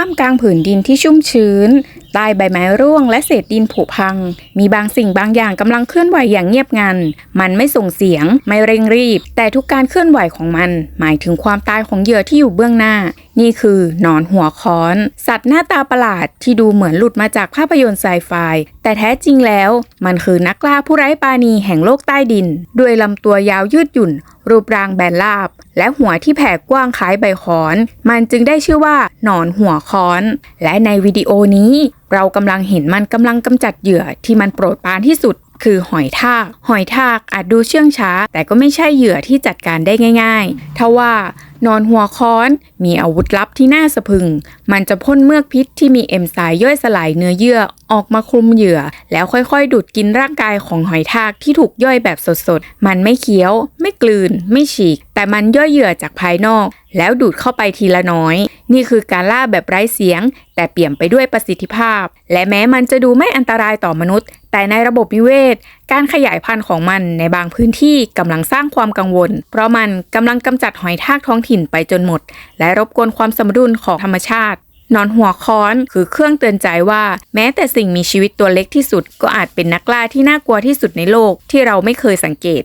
ท่ามกลางผืนดินที่ชุ่มชื้น ใต้ใบไม้ร่วงและเศษดินผุพัง มีบางสิ่งบางอย่างกำลังเคลื่อนไหวอย่างเงียบงัน มันไม่ส่งเสียง ไม่เร่งรีบ แต่ทุกการเคลื่อนไหวของมัน หมายถึงความตายของเหยื่อที่อยู่เบื้องหน้า นี่คือหนอนหัวค้อน สัตว์หน้าตาประหลาดที่ดูเหมือนหลุดมาจากภาพยนตร์ไซไฟ แต่แท้จริงแล้ว มันคือนักล่าผู้ไร้ปาณีแห่งโลกใต้ดิน ด้วยลำตัวยาวยืดหยุ่น รูปร่างแบนราบ และหัวที่แผ่กว้างคล้ายใบขอน มันจึงได้ชื่อว่าหนอนหัวค้อน และในวิดีโอนี้ เรากำลังเห็นมันกำลังกำจัดเหยื่อที่มันโปรดปรานที่สุดคือหอยทาก หอยทากอาจดูเชื่องช้า แต่ก็ไม่ใช่เหยื่อที่จัดการได้ง่าย ๆ ทว่า นอนหัวค้อน มีอาวุธลับที่น่าสะพึง มันจะพ่นเมือกพิษที่มีเอ็มไซม์ย่อยสลายเนื้อเยื่อออกมาคลุมเหยื่อ แล้วค่อยๆ ดูดกินร่างกายของหอยทากที่ถูกย่อยแบบสดๆ มันไม่เคี้ยว ไม่กลืน ไม่ฉีก แต่มันย่อยเหยื่อจากภายนอกแล้วดูดเข้าไปทีละน้อย นี่คือการล่าแบบไร้เสียง แต่เปี่ยมไปด้วยประสิทธิภาพ และแม้มันจะดูไม่อันตรายต่อมนุษย์ แต่ในระบบนิเวศ การขยายพันธุ์ของมันในบางพื้นที่กำลังสร้างความกังวล เพราะมันกำลังกำจัดหอยทากท้องถิ่นไปจนหมด และรบกวนความสมดุลของธรรมชาตินอนหัวค้อนคือเครื่องเตือนใจว่า แม้แต่สิ่งมีชีวิตตัวเล็กที่สุด ก็อาจเป็นนักล่าที่น่ากลัวที่สุดในโลกที่เราไม่เคยสังเกต